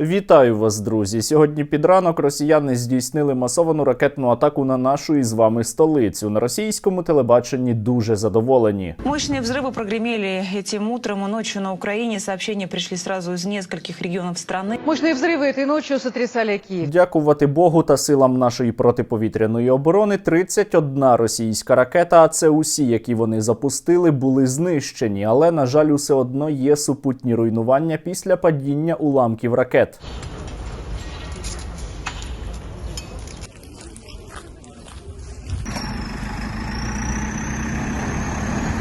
Вітаю вас, друзі! Сьогодні під ранок росіяни здійснили масовану ракетну атаку на нашу із вами столицю. На російському телебаченні дуже задоволені. Мощные взрывы прогремели этим утром и ночью на Украине. Сообщения пришли сразу из нескольких регионов страны. Мощные взрывы этой ночью сотрясали Киев. Дякувати Богу та силам нашої протиповітряної оборони. 31 російська ракета. А це усі, які вони запустили, були знищені. Але на жаль, усе одно є супутні руйнування після падіння уламків ракет. Привет!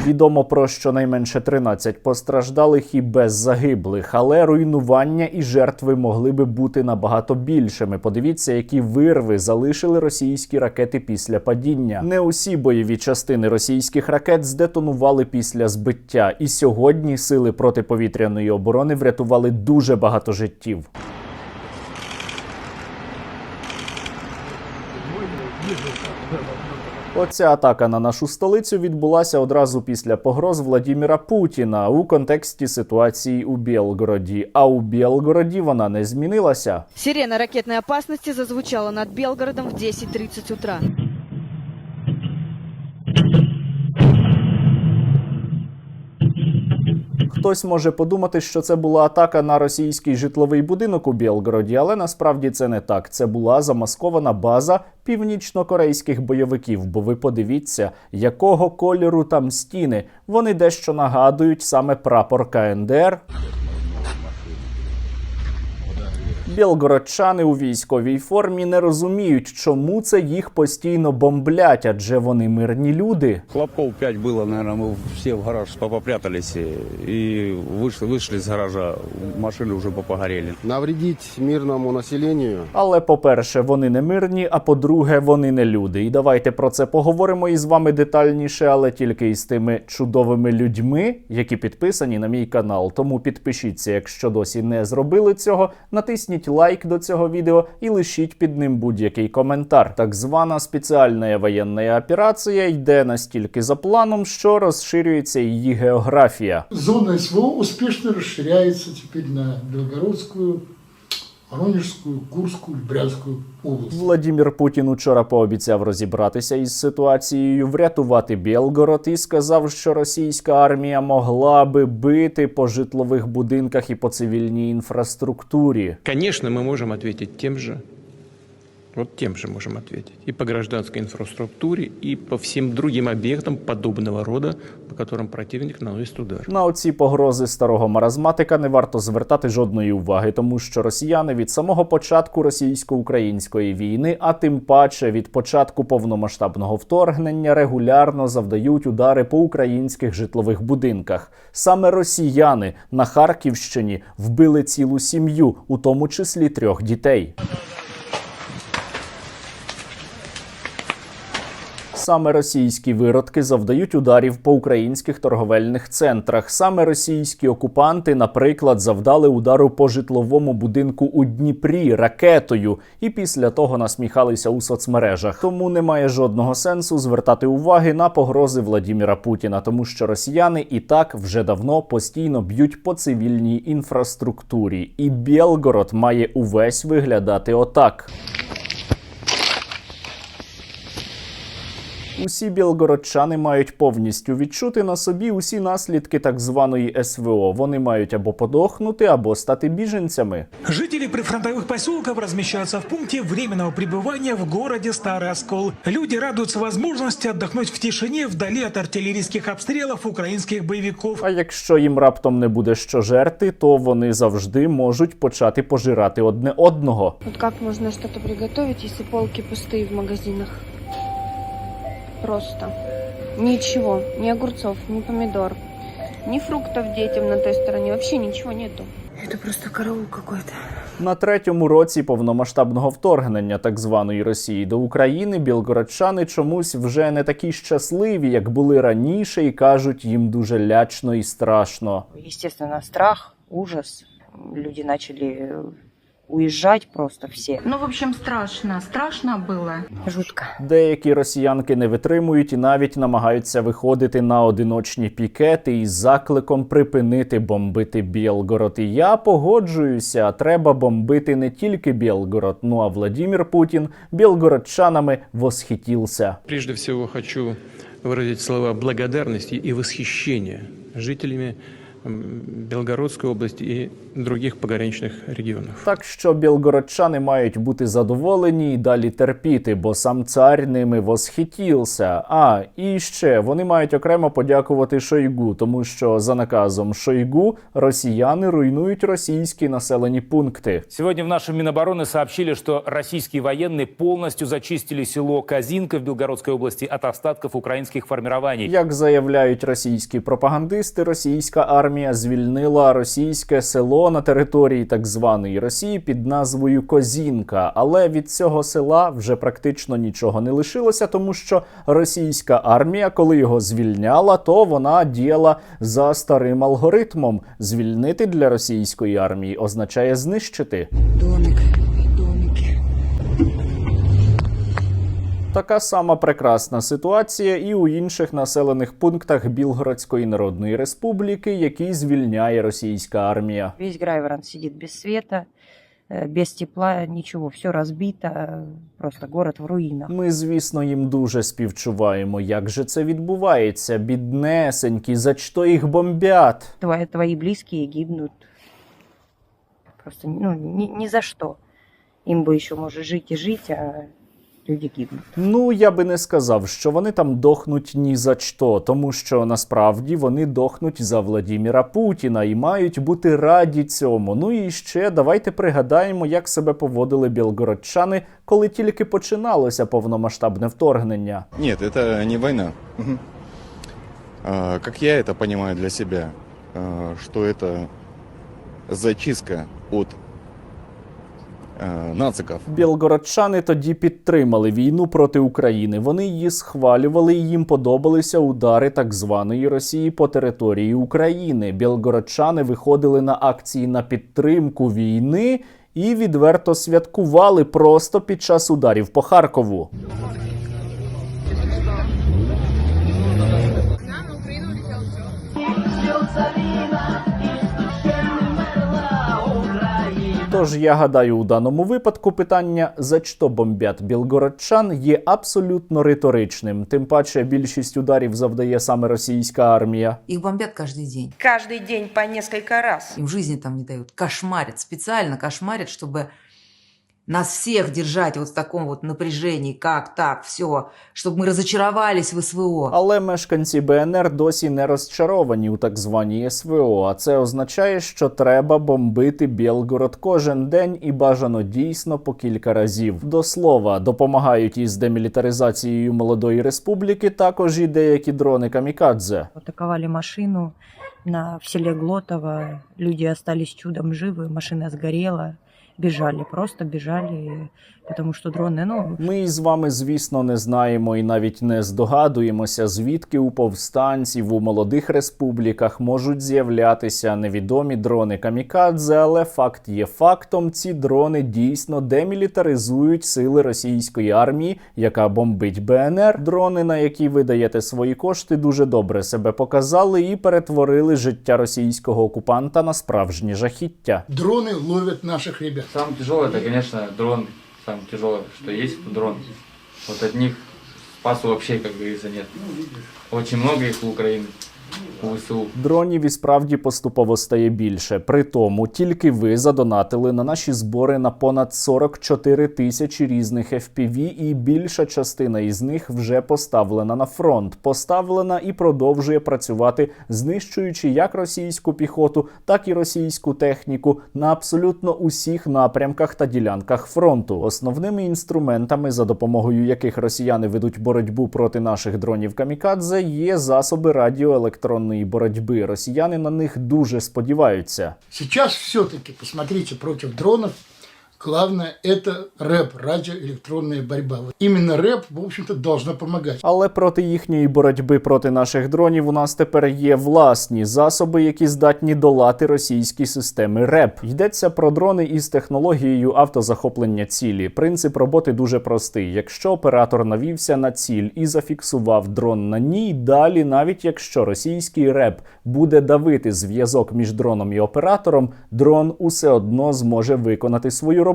Відомо про щонайменше 13 постраждалих і без загиблих, але руйнування і жертви могли би бути набагато більшими. Подивіться, які вирви залишили російські ракети після падіння. Не усі бойові частини російських ракет здетонували після збиття, і сьогодні сили протиповітряної оборони врятували дуже багато життів. Оця атака на нашу столицю відбулася одразу після погроз Владіміра Путіна у контексті ситуації у Білгороді. А у Білгороді вона не змінилася. Сирена ракетної опасності зазвучала над Білгородом в 10.30 утра. Хтось може подумати, що це була атака на російський житловий будинок у Білгороді, але насправді це не так. Це була замаскована база північно-корейських бойовиків. Бо ви подивіться, якого кольору там стіни. Вони дещо нагадують саме прапор КНДР. Білгородчани у військовій формі не розуміють, чому це їх постійно бомблять, адже вони мирні люди. Хлопков 5 было, наверное, мы все в гараж попрятались и- и вышли, вышли из гаража, машины уже попогорели. навредить мирному населению Але по-перше, вони не мирні, а по-друге, вони не люди. І давайте про це поговоримо із вами детальніше, але тільки із тими чудовими людьми, які підписані на мій канал. Тому підпишіться, якщо досі не зробили цього. Натисніть лайк до цього відео і лишіть під ним будь-який коментар. Так звана спеціальна воєнна операція йде настільки за планом, що розширюється її географія. Зона СВО успішно розширяється тепер на Белгородскую, Воронежскую, Курскую, Брянскую область. Владімір Путін учора пообіцяв розібратися із ситуацією, врятувати Білгород і сказав, що російська армія могла би бити по житлових будинках і по цивільній інфраструктурі. Звісно, ми можемо ответить тим же, вот тем же можем ответить. И по гражданской инфраструктуре, и по всем другим объектам подобного рода, по которым противник наносит удар. На оці погрози старого маразматика не варто звертати жодної уваги, тому що росіяни від самого початку російсько-української війни, а тим паче від початку повномасштабного вторгнення, регулярно завдають удари по українських житлових будинках. Саме росіяни на Харківщині вбили цілу сім'ю, у тому числі трьох дітей. Саме російські виродки завдають ударів по українських торговельних центрах. Саме російські окупанти, наприклад, завдали удару по житловому будинку у Дніпрі ракетою, і після того насміхалися у соцмережах. Тому немає жодного сенсу звертати уваги на погрози Владіміра Путіна, тому що росіяни і так вже давно постійно б'ють по цивільній інфраструктурі, і Білгород має увесь виглядати отак. Усі білгородчани мають повністю відчути на собі усі наслідки так званої СВО. Вони мають або подохнути, або стати біженцями. Жители прифронтовых поселков размещаются в пункте временного пребывания в городе Старый Оскол. Люди радуются возможности отдохнуть в тишине вдали от артиллерийских обстрелов украинских боевиков. А якщо їм раптом не буде що жерти, то вони завжди можуть почати пожирати одне одного. Вот как можно что-то приготовить, если полки пустые в магазинах? Просто. Ничего. Ни огурцов, ни помидор, ни фруктов детям на той стороне. Вообще ничего нету. Это просто караул какой-то. На третьому році повномасштабного вторгнення так званої Росії до України білгородчани чомусь вже не такі щасливі, як були раніше, і кажуть їм дуже лячно і страшно. Естественно, страх, ужас. Люди начали уезжать просто все. Ну, в общем, страшно. Страшно было. Жутко. Деякі росіянки не витримують і навіть намагаються виходити на одиночні пікети із закликом припинити бомбити Білгород. І я погоджуюся, треба бомбити не тільки Білгород, ну а Владімір Путін білгородчанами восхитівся. Прежде всего хочу выразить слова благодарности и восхищения жителями м, Белгородской области и других пограничных регионов. Так що білгородчани мають бути задоволені і далі терпіти, бо сам цар ними восхитівся. А і ще вони мають окремо подякувати Шойгу, тому що за наказом Шойгу росіяни руйнують російські населені пункти. Сегодня в нашем Минобороны сообщили, что российские военные полностью зачистили село Казинка в Белгородской области от остатков украинских формирований. Як заявляють російські пропагандисти, російська армія звільнила російське село на території так званої Росії під назвою Козінка. Але від цього села вже практично нічого не лишилося, тому що російська армія, коли його звільняла, то вона діяла за старим алгоритмом. Звільнити для російської армії означає знищити. Домик, Така сама прекрасна ситуація і у інших населених пунктах Білгородської Народної Республіки, які звільняє російська армія. Весь Грайворон сидит без света, э, без тепла, ничего, все разбито, э, просто город в руинах. Ми, звісно, їм дуже співчуваємо. Як же це відбувається? Біднесенькі, за що їх бомбять? Твои, твои близкие гибнут просто ну, ни, ни за что. Им бы еще, может, жить и жить, а люди гибнут. Ну, я би не сказав, що вони там дохнуть ні за що, тому що насправді вони дохнуть за Владіміра Путіна і мають бути раді цьому. Ну і ще давайте пригадаємо, як себе поводили білгородчани, коли тільки починалося повномасштабне вторгнення. Нет, это не война. Мгм. А, Как я это понимаю для себя, а, что это зачистка от а, нациков. Білгородчани тоді підтримали війну проти України. Вони її схвалювали, і їм подобалися удари так званої Росії по території України. Білгородчани виходили на акції на підтримку війни і відверто святкували просто під час ударів по Харкову. Тож я гадаю, у даному випадку питання за що бомбять білгородчан є абсолютно риторичним. Тим паче більшість ударів завдає саме російська армія. Их бомбят каждый день. Каждый день по несколько раз. Им жизни там не дают. Кошмарят, специально кошмарят, чтобы нас всех держать вот в таком вот напряжении. Как так, все. Чтобы мы разочаровались в СВО. Але мешканці БНР досі не розчаровані у так званій СВО. А це означає, що треба бомбити Білгород кожен день і бажано дійсно по кілька разів. До слова, допомагають із демілітаризацією молодої республіки також і деякі дрони камікадзе. Атаковали машину на, в селе Глотово. Люди остались чудом живы, машина сгорела. Бежали, просто бежали, потому что дроны, ну, Ми із вами, звісно, не знаємо і навіть не здогадуємося, звідки у повстанців у молодих республіках можуть з'являтися невідомі дрони камікадзе, але факт є фактом: ці дрони дійсно демілітаризують сили російської армії, яка бомбить БНР. Дрони, на які ви даєте свої кошти, дуже добре себе показали і перетворили життя російського окупанта на справжнє жахіття. Дроны ловят наших ребят. Самое тяжелое, это, конечно, дрон. Самое тяжелое, что есть, это дрон. Вот от них спасу вообще, как говорится, нет. Очень много их у Украины, у Дронів і справді поступово стає більше. При тому тільки ви задонатили на наші збори на понад 44 тисячі різних FPV, і більша частина із них вже поставлена на фронт. Поставлена і продовжує працювати, знищуючи як російську піхоту, так і російську техніку на абсолютно усіх напрямках та ділянках фронту. Основними інструментами, за допомогою яких росіяни ведуть боротьбу проти наших дронів камікадзе, є засоби радіоелектронної боротьби. Росіяни на них дуже сподіваються. Сейчас все-таки, посмотрите, против дронов Главное – это рэп, радиоэлектронная борьба. Вот Именно рэп, в общем-то, должна помогать. Але проти їхньої боротьби проти наших дронів у нас тепер є власні засоби, які здатні долати російські системи РЕП. Йдеться про дрони із технологією автозахоплення цілі. Принцип роботи дуже простий. Якщо оператор навівся на ціль і зафіксував дрон на ній, далі, навіть якщо російський РЕП буде давити зв'язок між дроном і оператором, дрон усе одно зможе виконати свою роботу,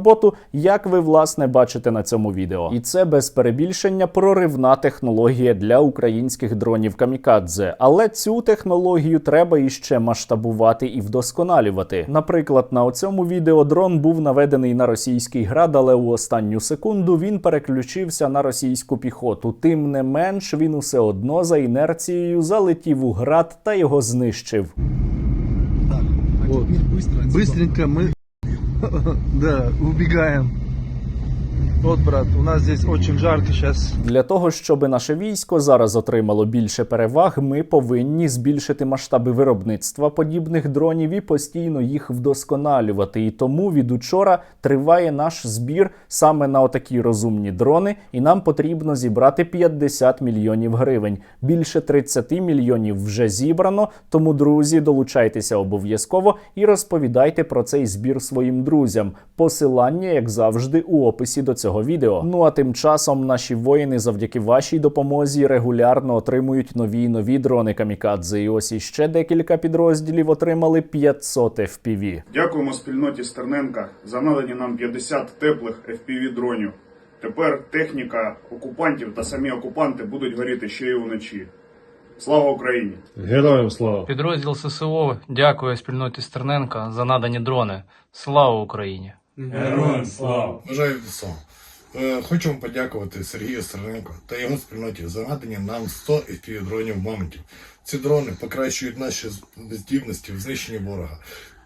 як ви власне бачите на цьому відео. І це без перебільшення проривна технологія для українських дронів камікадзе. Але цю технологію треба іще масштабувати і вдосконалювати. Наприклад, на цьому відео дрон був наведений на російський град, але у останню секунду він переключився на російську піхоту. Тим не менш, він усе одно за інерцією залетів у град та його знищив. Вот. Быстренько мы да, убегаем. Вот, брат, у нас здесь очень жарко сейчас. Для того, щоб наше військо зараз отримало більше переваг, ми повинні збільшити масштаби виробництва подібних дронів і постійно їх вдосконалювати. І тому від учора триває наш збір саме на отакі розумні дрони, і нам потрібно зібрати 50 мільйонів гривень. Більше 30 мільйонів вже зібрано. Тому, друзі, долучайтеся обов'язково і розповідайте про цей збір своїм друзям. Посилання, як завжди, у описі до цього відео. Ну а тим часом наші воїни, завдяки вашій допомозі, регулярно отримують нові й нові дрони камікадзе. І ось іще декілька підрозділів отримали 500 FPV. Дякуємо спільноті Стерненка за надані нам 50 теплих FPV дронів. Тепер техніка окупантів та самі окупанти будуть горіти ще й уночі. Слава Україні! Героям слава! Підрозділ ССО дякує спільноті Стерненка за надані дрони. Слава Україні! Героям слава! Бажаю ВСО. Е, Хочу вам подякувати Сергію Стерненко та його спільноті за надані нам 100 FPV дронів мамонтів. Ці дрони покращують наші здібності в знищенні ворога,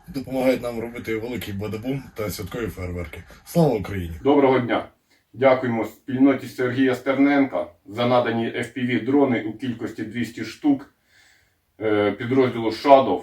допомагають нам робити великий бадабум та святкові фейерверки. Слава Україні! Доброго дня! Дякуємо спільноті Сергія Стерненка за надані FPV дрони у кількості 200 штук е, підрозділу Shadow.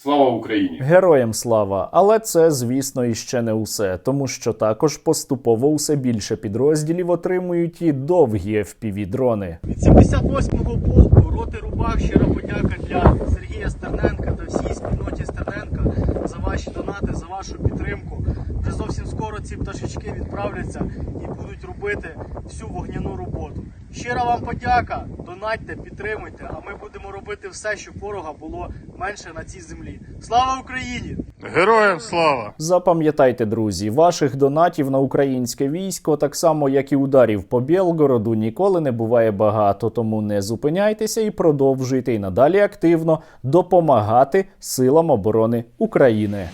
Слава Україні! Героям слава! Але це, звісно, іще не усе, тому що також поступово усе більше підрозділів отримують і довгі fpv дрони. Від 78-го полку роти Рубах щира подяка для Сергія Стерненка та всій спільноті Стерненка за ваші донати, за вашу підтримку. Вже зовсім скоро ці пташечки відправляться і будуть робити всю вогняну роботу. Щира вам подяка, донатьте, підтримуйте, а ми будемо робити все, щоб ворога було менше на цій землі. Слава Україні! Героям слава! Запам'ятайте, друзі, ваших донатів на українське військо, так само як і ударів по Білгороду, ніколи не буває багато. Тому не зупиняйтеся і продовжуйте і надалі активно допомагати силам оборони України.